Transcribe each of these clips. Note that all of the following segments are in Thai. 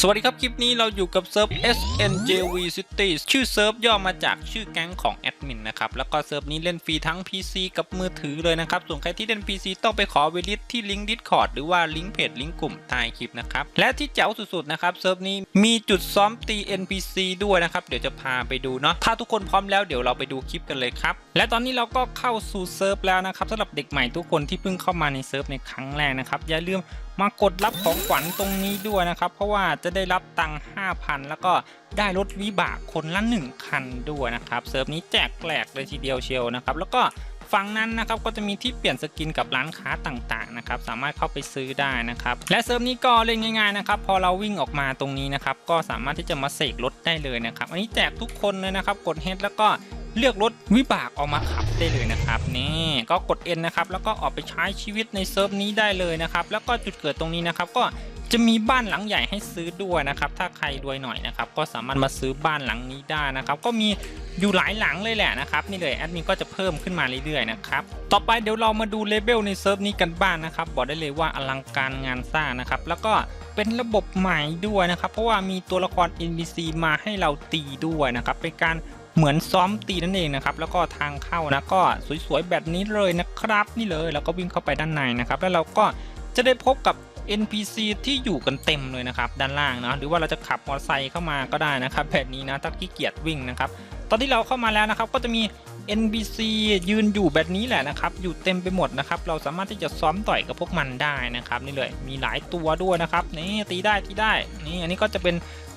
สวัสดีครับ คลิปนี้เราอยู่กับเซิร์ฟ SNJV City ชื่อเซิร์ฟย่อมาจากชื่อแก๊งของแอดมินนะครับ แล้วก็เซิร์ฟนี้เล่นฟรีทั้ง PC กับมือถือเลยนะครับ ส่วนใครที่เล่น PC ต้องไปขอเวลิสที่ลิงก์ Discord หรือว่าลิงก์เพจลิงก์กลุ่มใต้คลิปนะครับ และที่เจ๋วสุดๆนะครับ เซิร์ฟนี้มีจุดซ้อมตี NPC ด้วยนะครับ เดี๋ยวจะพาไปดูเนาะถ้าทุกคนพร้อมแล้วเดี๋ยวเราไปดูคลิปกันเลยครับและตอนนี้เราก็เข้าสู่เซิร์ฟแล้วนะครับสำหรับเด็กใหม่ทุกคนที่เพิ่งเข้ามาในเซิร์ฟในครั้งแรกนะครับอย่าลืม มากดรับของขวัญตรงนี้ด้วยนะครับ เพราะว่าจะได้รับตังค์5,000 แล้วก็ได้รถวิบากคนละ1คันด้วยนะครับเซิร์ฟนี้แจกแกลกเลยทีเดียวเชียวนะครับ แล้วก็ฝั่งนั้นนะครับก็จะมีที่เปลี่ยนสกินกับร้านค้าต่างๆนะครับสามารถเข้าไปซื้อได้นะครับและเซิร์ฟนี้ก็เล่นง่ายๆนะครับพอเราวิ่งออกมาตรงนี้นะครับก็สามารถที่จะมาเสกรถได้เลยนะครับอันนี้แจกทุกคนเลยนะครับกดเฮดแล้วก็ เลือกรถวิบากออกมาขับได้เลยนะครับนี่ก็กด N นะครับแล้วก็ออกไปใช้ชีวิตในเซิร์ฟนี้ได้เลยนะครับแล้วก็จุดเกิดตรงนี้นะครับก็จะมีบ้านหลังใหญ่ให้ซื้อด้วยนะครับ ถ้าใครรวยหน่อยนะครับ ก็สามารถมาซื้อบ้านหลังนี้ได้นะครับ ก็มีอยู่หลายหลังเลยแหละนะครับ นี่เลยแอดมินก็จะเพิ่มขึ้นมาเรื่อยๆนะครับ ต่อไปเดี๋ยวเรามาดูเลเวลในเซิร์ฟนี้กันบ้างนะครับ บอกได้เลยว่าอลังการงานสร้างนะครับ แล้วก็เป็นระบบใหม่ด้วยนะครับ เพราะว่ามีตัวละคร NPC มาให้เราตีด้วยนะครับ เป็นการ เหมือนซ้อมตีนั่นเองนะครับแล้วก็ทางเข้านะก็สวยๆแบบนี้เลยนะครับ นี่เลยแล้วก็วิ่งเข้าไปด้านในนะครับ แล้วเราก็จะได้พบกับ NPC ที่อยู่กันเต็มเลยนะครับ ด้านล่างเนาะหรือว่าเราจะขับมอเตอร์ไซค์เข้ามาก็ได้นะครับ แบบนี้นะถ้าขี้เกียจวิ่งนะครับ ตอนที่เราเข้ามาแล้วนะครับ ก็จะมี NPC ยืนอยู่แบบนี้แหละนะครับ อยู่เต็มไปหมดนะครับ เราสามารถที่จะซ้อมต่อยกับพวกมันได้นะครับ นี่เลยมีหลายตัวด้วยนะครับนี่ตีได้ตีได้นี่อันนี้ก็จะเป็น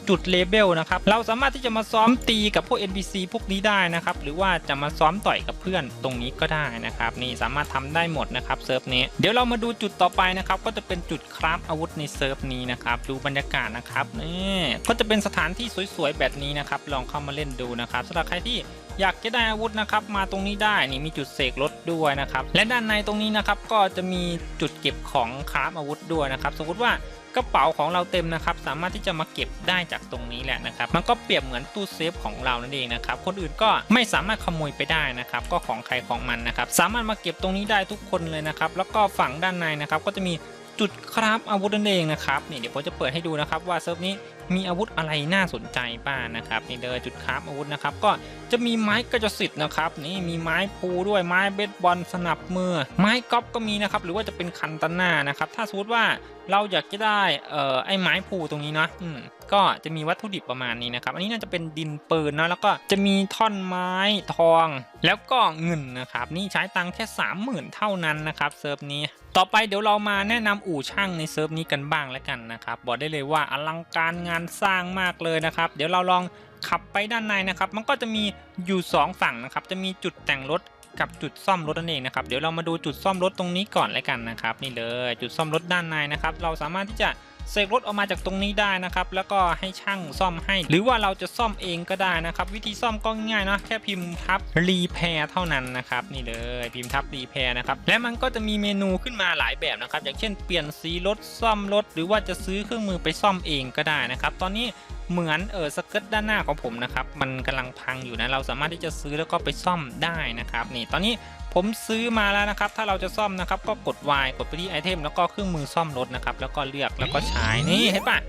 จุดเลเบลนะครับเราสามารถที่จะมาซ้อมตีกับพวก NPC พวกนี้ได้นะครับหรือว่าจะมาซ้อมต่อยกับเพื่อนตรงนี้ก็ได้นะครับนี่สามารถทำได้หมดนะครับเซิร์ฟนี้เดี๋ยวเรามาดูจุดต่อไปนะครับก็จะเป็นจุดคราฟอาวุธในเซิร์ฟนี้นะครับดูบรรยากาศนะครับนี่ก็จะเป็นสถานที่สวยๆแบบนี้นะครับลองเข้ามาเล่นดูนะครับสำหรับใครที่อยากจะได้อาวุธนะครับมาตรงนี้ได้นี่มีจุดเสกรถด้วยนะครับและด้านในตรงนี้นะครับก็จะมีจุดเก็บของคราฟอาวุธด้วยนะครับสมมติว่ากระเป๋าของเราเต็มนะครับ สามารถที่จะมาเก็บได้จากตรงนี้แหละนะครับ มันก็เปรียบเหมือนตู้เซฟของเรานั่นเองนะครับ คนอื่นก็ไม่สามารถขโมยไปได้นะครับ ก็ของใครของมันนะครับ สามารถมาเก็บตรงนี้ได้ทุกคนเลยนะครับ แล้วก็ฝั่งด้านในนะครับ ก็จะมี จุดคราฟอาวุธนั่นเองนะครับนี่เดี๋ยวผมจะเปิดให้ดูนะครับว่าเซิร์ฟนี้มีอาวุธอะไรน่าสนใจบ้างนะครับนี่เลยจุดคราฟอาวุธนะครับก็จะมีไม้กระจสิทธ์นะครับนี่มีไม้พูด้วยไม้เบสบอลสนับมือ ไม้ก๊อฟก็มีนะครับหรือว่าจะเป็นคันตาน่านะครับถ้าสมมติว่าเราอยากจะได้เอ่อไอ้ไม้พูตรงนี้เนาะอืม ก็จะมีวัตถุดิบประมาณนี้นะครับ อันนี้น่าจะเป็นดินปืนนะแล้วก็จะมีท่อนไม้ทอง แล้วก็เงินนะครับ นี่ใช้ตังค์แค่ 30,000 เท่านั้นนะครับเซิร์ฟนี้ ต่อไปเดี๋ยวเรามาแนะนำอู่ช่างในเซิร์ฟนี้กันบ้างแล้วกันนะครับบอกได้เลยว่าอลังการงานสร้างมากเลยนะครับ เดี๋ยวเราลองขับไปด้านในนะครับ มันก็จะมีอยู่ 2 ฝั่งนะครับ จะมีจุดแต่งรถกับจุดซ่อมรถนั่นเองนะครับ เดี๋ยวเรามาดูจุดซ่อมรถตรงนี้ก่อนเลยกันนะครับ นี่เลยจุดซ่อมรถด้านในนะครับ เราสามารถที่จะ เสกรถออกมาจากตรงนี้ได้นะครับ แล้วก็ให้ช่างซ่อมให้ หรือว่าเราจะซ่อมเองก็ได้นะครับ วิธีซ่อมก็ง่ายนะแค่พิมพ์ทับรีแพร์เท่านั้นนะครับ นี่เลยพิมพ์ทับรีแพร์นะครับ และมันก็จะมีเมนูขึ้นมาหลายแบบนะครับ อย่างเช่นเปลี่ยนสีรถซ่อมรถ หรือว่าจะซื้อเครื่องมือไปซ่อมเองก็ได้นะครับ ตอนนี้ เหมือนเออสเกิร์ตด้านหน้าของผมนะครับ มันกำลังพังอยู่นะ เราสามารถที่จะซื้อแล้วก็ไปซ่อมได้นะครับ นี่ตอนนี้ผมซื้อมาแล้วนะครับ ถ้าเราจะซ่อมนะครับ ก็กด Y กดไปที่ไอเทมแล้วก็เครื่องมือซ่อมรถนะครับ แล้วก็เลือกแล้วก็ใช้นี่เห็นปะ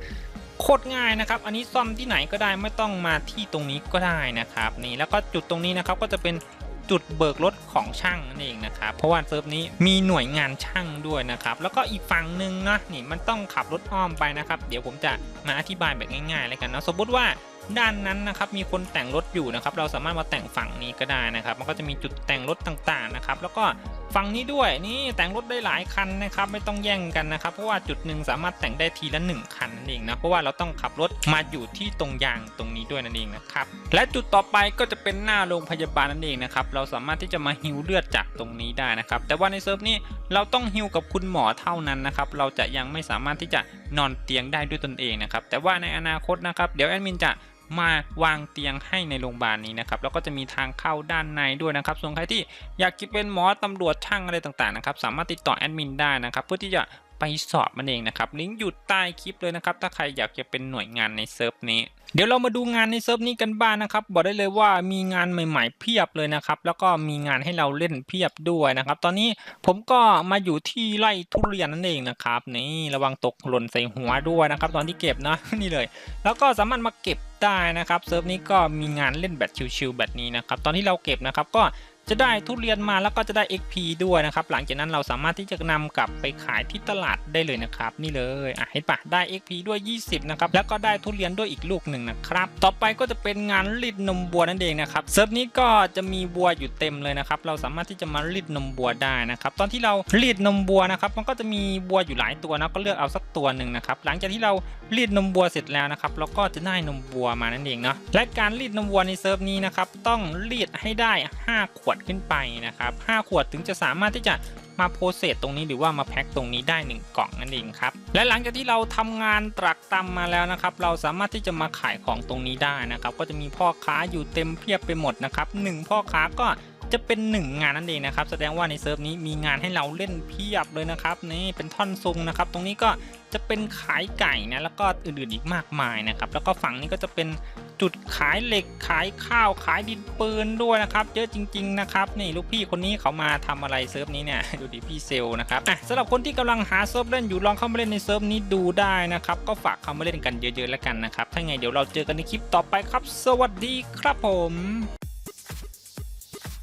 โคตรง่ายนะครับ อันนี้ซ่อมที่ไหนก็ได้ไม่ต้องมาที่ตรงนี้ก็ได้นะครับ นี่แล้วก็จุดตรงนี้นะครับก็จะเป็น จุดเบิกรถของช่างนั่นเองนะครับเพราะว่าเซิร์ฟนี้มีหน่วยงานช่างด้วยนะครับแล้วก็อีกฝั่งหนึ่งนะนี่มันต้องขับรถอ้อมไปนะครับ เดี๋ยวผมจะมาอธิบายแบบง่ายๆเลยกันนะสมมติว่าด้านนั้นนะครับมีคนแต่งรถอยู่นะครับเราสามารถมาแต่งฝั่งนี้ก็ได้นะครับ มันก็จะมีจุดแต่งรถต่างๆนะครับแล้วก็ ฝั่งนี้ด้วยนี่แต่งรถได้หลายคันนะครับไม่ต้องแย่งกันนะครับ เพราะว่าจุดหนึ่งสามารถแต่งได้ทีละหนึ่งคันนั่นเองนะเพราะว่าเราต้องขับรถมาอยู่ที่ตรงยางตรงนี้ด้วยนั่นเองนะครับและจุดต่อไปก็จะเป็นหน้าโรงพยาบาลนั่นเองนะครับเราสามารถที่จะมาฮิวเลือดจากตรงนี้ได้นะครับแต่ว่าในเซิร์ฟนี้เราต้องฮิวกับคุณหมอเท่านั้นนะครับเราจะยังไม่สามารถที่จะนอนเตียงได้ด้วยตนเองนะครับแต่ว่าในอนาคตนะครับเดี๋ยวแอดมินจะ มาวางเตียงให้ในโรงพยาบาลนี้นะครับแล้วก็จะมีทางเข้าด้านในด้วยนะครับ ส่วนใครที่อยากจะเป็นหมอตำรวจช่างอะไรต่างๆนะครับสามารถติดต่อแอดมินได้นะครับเพื่อที่จะ ไปสอบมันเองนะครับลิงก์อยู่ใต้คลิปเลยนะครับถ้าใครอยากจะเป็นหน่วยงานในเซิร์ฟนี้เดี๋ยวเรามาดูงานในเซิร์ฟนี้กันบ้างนะครับบอกได้เลยว่ามีงานใหม่ๆเพียบเลยนะครับแล้วก็มีงานให้เราเล่นเพียบด้วยนะครับ ตอนนี้ผมก็มาอยู่ที่ไร่ทุเรียนนั่นเองนะครับนี่ระวังตกหล่นใส่หัวด้วยนะครับตอนที่เก็บนะนี่เลย แล้วก็สามารถมาเก็บได้นะครับเซิร์ฟนี้ก็มีงานเล่นแบบชิวๆแบบนี้นะครับตอนที่เราเก็บนะครับก็ จะได้ทุเรียนมาแล้วก็จะได้ XP ด้วยนะครับ หลังจากนั้นเราสามารถที่จะนำกลับไปขายที่ตลาดได้เลยนะครับ นี่เลยอะเห็นปะได้ XP ด้วย 20 นะครับ แล้วก็ได้ทุเรียนด้วยอีกลูกหนึ่งนะครับ ต่อไปก็จะเป็นงานรีดนมบัวนั่นเองนะครับเซิร์ฟนี้ก็จะมีบัวอยู่เต็มเลยนะครับ เราสามารถที่จะมารีดนมบัวได้นะครับ ตอนที่เรารีดนมบัวนะครับ มันก็จะมีบัวอยู่หลายตัวนะ ก็เลือกเอาสักตัวหนึ่งนะครับ หลังจากที่เรารีดนมบัวเสร็จแล้วนะครับเราก็จะได้นมบัวมานั่นเองเนาะ และการรีดนมบัวในเซิร์ฟนี้นะครับต้องรีดให้ได้ 5 ขวดขึ้นไปนะครับ5ขวดถึงจะสามารถที่จะมาโพสเซสตรงนี้หรือว่ามาแพ็คตรงนี้ได้ 1 กล่องนั่นเองครับ และหลังจากที่เราทำงานตรักตำมาแล้วนะครับ เราสามารถที่จะมาขายของตรงนี้ได้นะครับ ก็จะมีพ่อค้าอยู่เต็มเพียบไปหมดนะครับหนึ่งพ่อค้าก็จะเป็น 1 งานนั่นเองนะครับ แสดงว่าในเซิร์ฟนี้มีงานให้เราเล่นเพียบเลยนะครับนี่เป็นท่อนซุงนะครับ ตรงนี้ก็จะเป็นขายไก่นะแล้วก็อื่นๆอีกมากมายนะครับ แล้วก็ฝั่งนี้ก็จะเป็น จุดขายเหล็กขายข้าวขายดินปืนด้วยนะครับ เยอะจริง ๆ นะครับ นี่ลูกพี่คนนี้เขามาทำอะไรเซิร์ฟนี้เนี่ยดูดิพี่เซลนะครับสำหรับคนที่กำลังหาเซิร์ฟเล่นอยู่ลองเข้ามาเล่นในเซิร์ฟนี้ดูได้นะครับ ก็ฝากเข้ามาเล่นกันเยอะๆแล้วกันนะครับถ้าไงเดี๋ยวเราเจอกันในคลิปต่อไปครับ สวัสดีครับผม